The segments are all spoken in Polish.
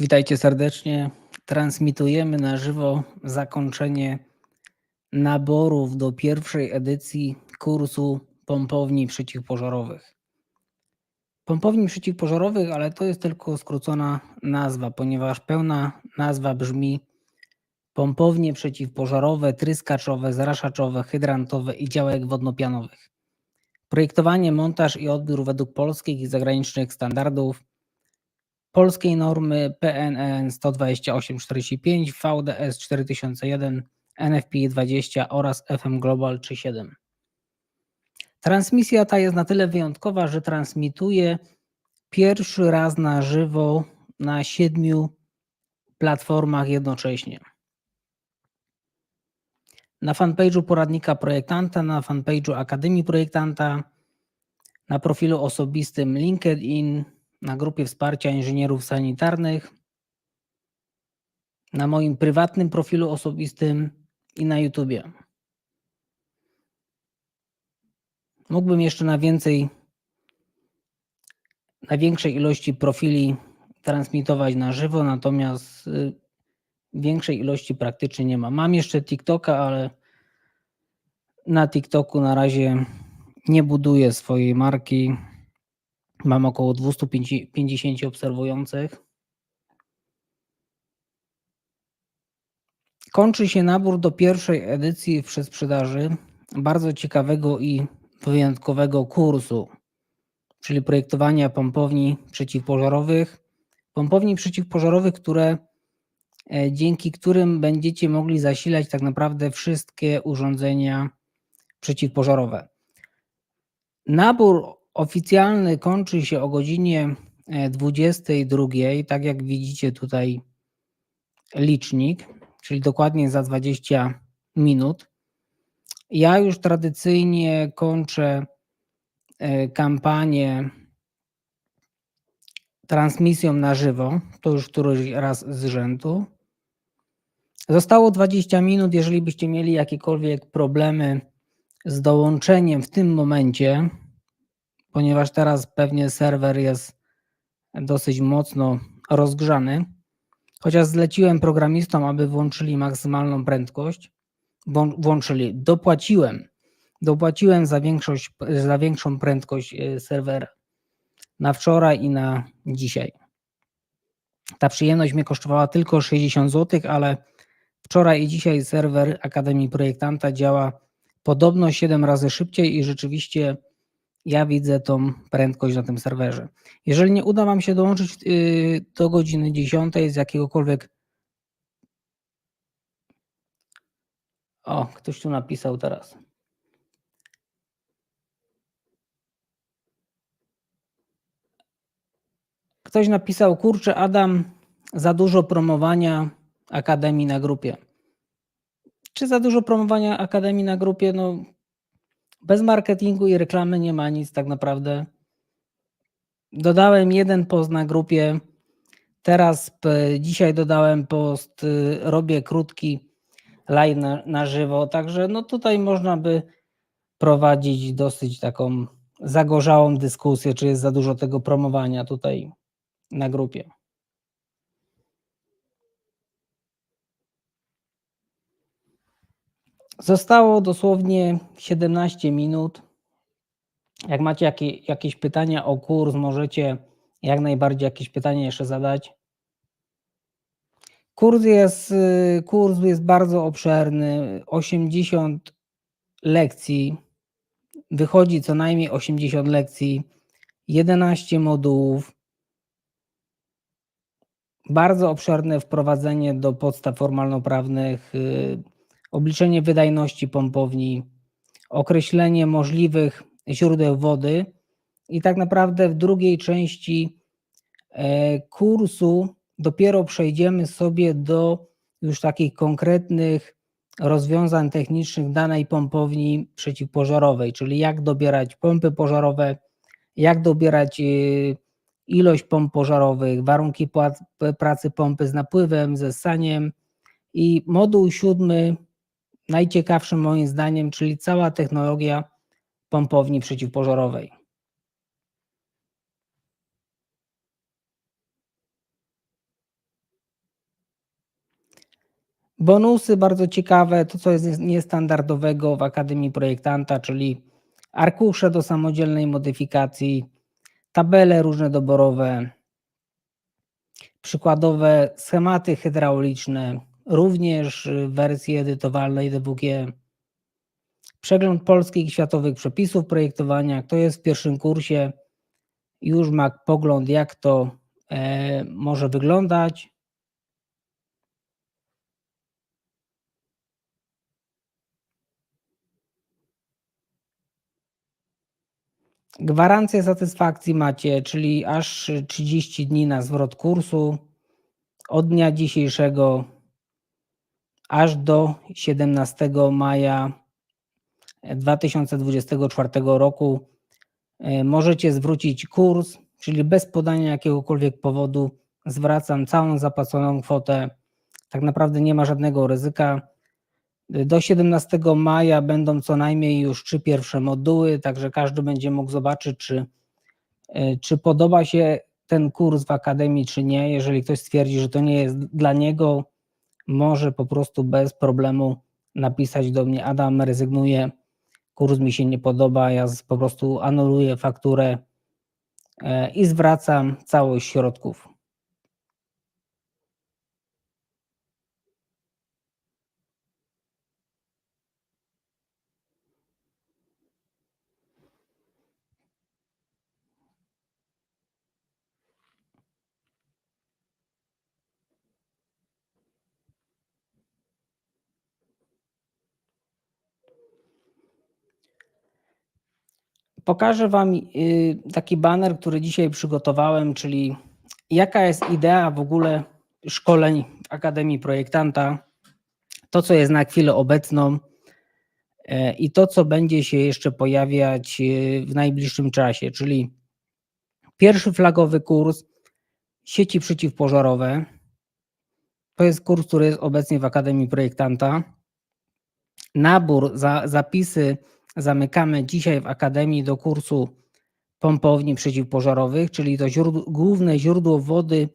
Witajcie serdecznie. Transmitujemy na żywo zakończenie naborów do pierwszej edycji kursu pompowni przeciwpożarowych. Pompowni przeciwpożarowych, ale to jest tylko skrócona nazwa, ponieważ pełna nazwa brzmi pompownie przeciwpożarowe, tryskaczowe, zraszaczowe, hydrantowe i działek wodnopianowych. Projektowanie, montaż i odbiór według polskich i zagranicznych standardów polskiej normy PNN 12845, VDS 4001, NFPI 20 oraz FM Global 37. Transmisja ta jest na tyle wyjątkowa, że transmituje pierwszy raz na żywo na siedmiu platformach jednocześnie. Na fanpage'u poradnika projektanta, na fanpage'u Akademii Projektanta, na profilu osobistym LinkedIn, na grupie wsparcia inżynierów sanitarnych, na moim prywatnym profilu osobistym i na YouTubie. Mógłbym jeszcze na więcej, na większej ilości profili transmitować na żywo, natomiast y, większej ilości praktycznie nie ma. Mam jeszcze TikToka, ale na TikToku na razie nie buduję swojej marki. Mam około 250 obserwujących. Kończy się nabór do pierwszej edycji w przedsprzedaży bardzo ciekawego i wyjątkowego kursu, czyli projektowania pompowni przeciwpożarowych. Pompowni przeciwpożarowych, które e, dzięki którym będziecie mogli zasilać tak naprawdę wszystkie urządzenia przeciwpożarowe. Nabór Oficjalny kończy się o godzinie 22, e, tak jak widzicie tutaj licznik, czyli dokładnie za 20 minut. Ja już tradycyjnie kończę e, kampanię transmisją na żywo, to już któryś raz z rzędu. Zostało 20 minut. Jeżeli byście mieli jakiekolwiek problemy z dołączeniem w tym momencie, ponieważ teraz pewnie serwer jest dosyć mocno rozgrzany. Chociaż zleciłem programistom, aby włączyli maksymalną prędkość, włączyli, dopłaciłem, dopłaciłem za, większość, za większą prędkość e, serwera na wczoraj i na dzisiaj. Ta przyjemność mnie kosztowała tylko 60 zł, ale wczoraj i dzisiaj serwer Akademii Projektanta działa podobno 7 razy szybciej i rzeczywiście ja widzę tą prędkość na tym serwerze. Jeżeli nie uda Wam się dołączyć y, do godziny 10 z jakiegokolwiek. O, ktoś tu napisał teraz. Ktoś napisał, kurczę, Adam, za dużo promowania Akademii na grupie. Czy za dużo promowania Akademii na grupie? No, bez marketingu i reklamy nie ma nic tak naprawdę. Dodałem jeden post na grupie. Teraz dzisiaj dodałem post, y, robię krótki live na, na żywo, także no tutaj można by prowadzić dosyć taką zagorzałą dyskusję, czy jest za dużo tego promowania tutaj na grupie. Zostało dosłownie 17 minut. Jak macie jakie, jakieś pytania o kurs, możecie jak najbardziej jakieś pytania jeszcze zadać. Kurs jest, kurs jest bardzo obszerny, 80 lekcji, wychodzi co najmniej 80 lekcji, 11 modułów, bardzo obszerne wprowadzenie do podstaw formalno-prawnych, obliczenie wydajności pompowni, określenie możliwych źródeł wody i tak naprawdę w drugiej części e, kursu dopiero przejdziemy sobie do już takich konkretnych rozwiązań technicznych danej pompowni przeciwpożarowej, czyli jak dobierać pompy pożarowe, jak dobierać e, ilość pomp pożarowych, warunki pracy pompy z napływem, ze ssaniem i moduł siódmy najciekawszym moim zdaniem, czyli cała technologia pompowni przeciwpożarowej. Bonusy bardzo ciekawe, to co jest niestandardowego w Akademii Projektanta, czyli arkusze do samodzielnej modyfikacji, tabele różne doborowe, przykładowe schematy hydrauliczne, również w wersji edytowalnej DWG, przegląd polskich i światowych przepisów projektowania. Kto jest w pierwszym kursie, już ma pogląd, jak to e, może wyglądać. Gwarancję satysfakcji macie, czyli aż 30 dni na zwrot kursu od dnia dzisiejszego aż do 17 maja 2024 roku. E, możecie zwrócić kurs, czyli bez podania jakiegokolwiek powodu zwracam całą zapłaconą kwotę. Tak naprawdę nie ma żadnego ryzyka. Do 17 maja będą co najmniej już trzy pierwsze moduły, także każdy będzie mógł zobaczyć, czy, e, czy podoba się ten kurs w akademii, czy nie. Jeżeli ktoś stwierdzi, że to nie jest dla niego, może po prostu bez problemu napisać do mnie: Adam, rezygnuję, kurs mi się nie podoba, ja po prostu anuluję fakturę e, i zwracam całość środków. Pokażę Wam y, taki baner, który dzisiaj przygotowałem, czyli jaka jest idea w ogóle szkoleń w Akademii Projektanta, to co jest na chwilę obecną e, i to co będzie się jeszcze pojawiać y, w najbliższym czasie, czyli pierwszy flagowy kurs sieci przeciwpożarowe. To jest kurs, który jest obecnie w Akademii Projektanta. Nabór, za, zapisy zamykamy dzisiaj w Akademii do kursu pompowni przeciwpożarowych, czyli to źródło, główne źródło wody,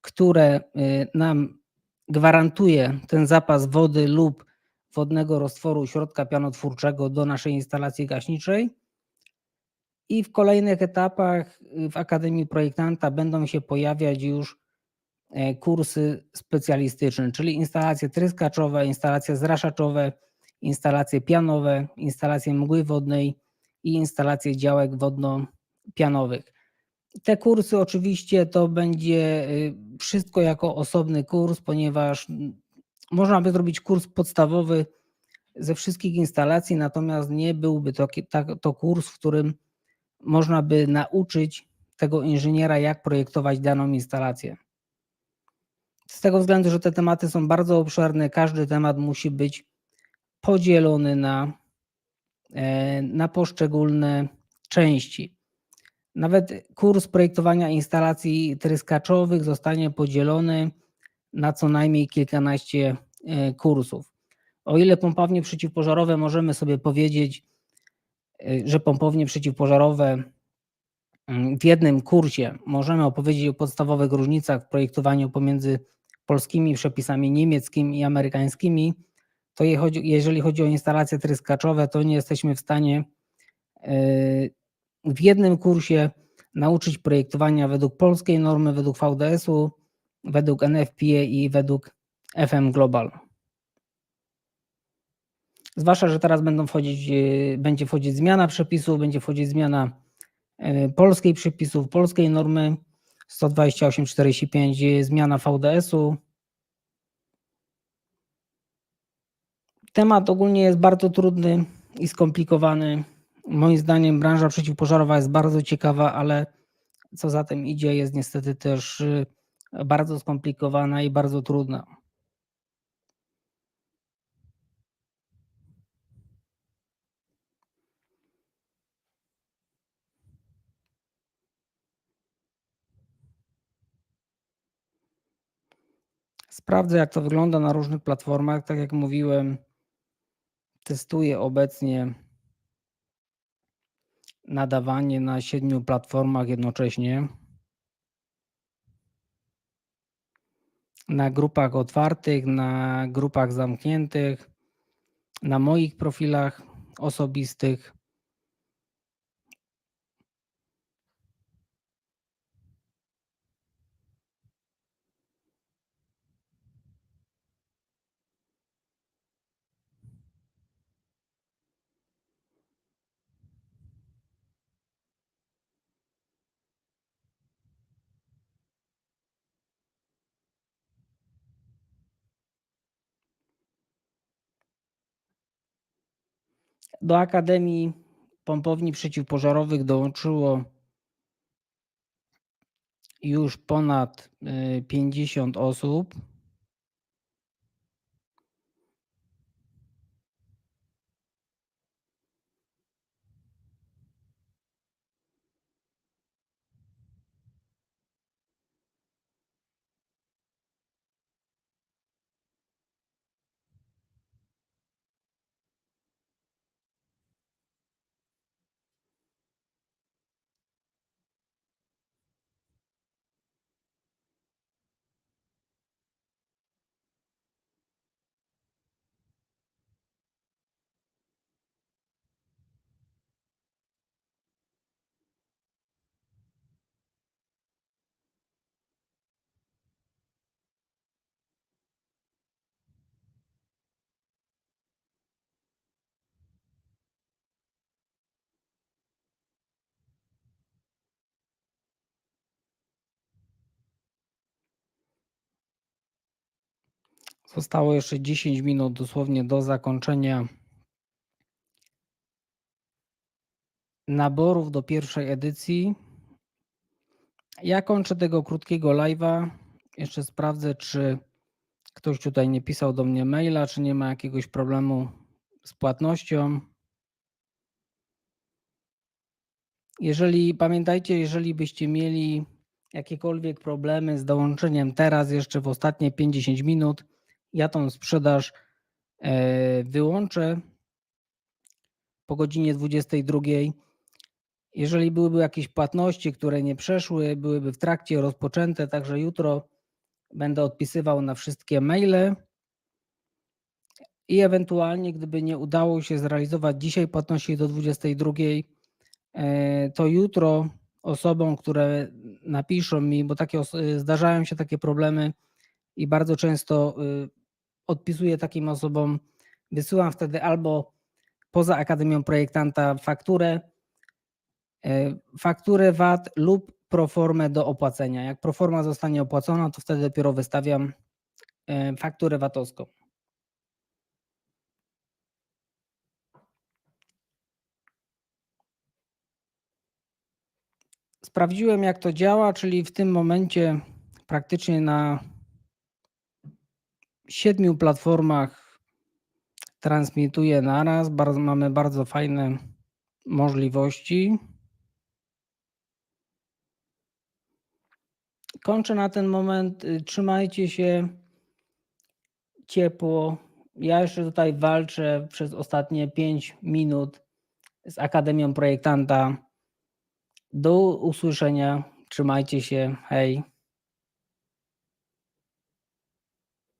które y, nam gwarantuje ten zapas wody lub wodnego roztworu środka pianotwórczego do naszej instalacji gaśniczej. I w kolejnych etapach y, w Akademii Projektanta będą się pojawiać już e, kursy specjalistyczne, czyli instalacje tryskaczowe, instalacje zraszaczowe, instalacje pianowe, instalacje mgły wodnej i instalacje działek wodno-pianowych. Te kursy oczywiście to będzie y, wszystko jako osobny kurs, ponieważ można by zrobić kurs podstawowy ze wszystkich instalacji, natomiast nie byłby to, to kurs, w którym można by nauczyć tego inżyniera, jak projektować daną instalację. Z tego względu, że te tematy są bardzo obszerne, każdy temat musi być podzielony na, e, na poszczególne części. Nawet kurs projektowania instalacji tryskaczowych zostanie podzielony na co najmniej kilkanaście e, kursów. O ile pompownie przeciwpożarowe możemy sobie powiedzieć, e, że pompownie przeciwpożarowe mm, w jednym kursie możemy opowiedzieć o podstawowych różnicach w projektowaniu pomiędzy polskimi przepisami niemieckimi i amerykańskimi, to jeżeli chodzi o instalacje tryskaczowe, to nie jesteśmy w stanie e, w jednym kursie nauczyć projektowania według polskiej normy, według VDS-u, według NFPA i według FM Global. Zwłaszcza, że teraz będą wchodzić, e, będzie wchodzić zmiana przepisów, będzie wchodzić zmiana e, polskiej przepisów, polskiej normy 128.45, zmiana VDS-u, Temat ogólnie jest bardzo trudny i skomplikowany. Moim zdaniem branża przeciwpożarowa jest bardzo ciekawa, ale co za tym idzie, jest niestety też y, bardzo skomplikowana i bardzo trudna. Sprawdzę, jak to wygląda na różnych platformach. Tak jak mówiłem, Testuję obecnie nadawanie na siedmiu platformach jednocześnie. na grupach otwartych, na grupach zamkniętych, na moich profilach osobistych. Do Akademii Pompowni Przeciwpożarowych dołączyło już ponad y, 50 osób. Zostało jeszcze 10 minut dosłownie do zakończenia naborów do pierwszej edycji. Ja kończę tego krótkiego live'a. Jeszcze sprawdzę, czy ktoś tutaj nie pisał do mnie maila, czy nie ma jakiegoś problemu z płatnością. Jeżeli pamiętajcie, jeżeli byście mieli jakiekolwiek problemy z dołączeniem teraz, jeszcze w ostatnie 50 minut, ja tą sprzedaż e, wyłączę po godzinie 22. Jeżeli byłyby jakieś płatności, które nie przeszły, byłyby w trakcie rozpoczęte, także jutro będę odpisywał na wszystkie maile i ewentualnie, gdyby nie udało się zrealizować dzisiaj płatności do 22, e, to jutro osobom, które napiszą mi, bo takie os- zdarzają się takie problemy i bardzo często y, odpisuję takim osobom, wysyłam wtedy albo poza Akademią Projektanta fakturę, e, fakturę VAT lub proformę do opłacenia. Jak proforma zostanie opłacona, to wtedy dopiero wystawiam e, fakturę VAT-owską. Sprawdziłem, jak to działa, czyli w tym momencie praktycznie na siedmiu platformach transmituję naraz. Bardzo, mamy bardzo fajne możliwości. Kończę na ten moment. Y, Trzymajcie się ciepło. Ja jeszcze tutaj walczę przez ostatnie 5 minut z Akademią Projektanta. Do usłyszenia. Trzymajcie się. Hej.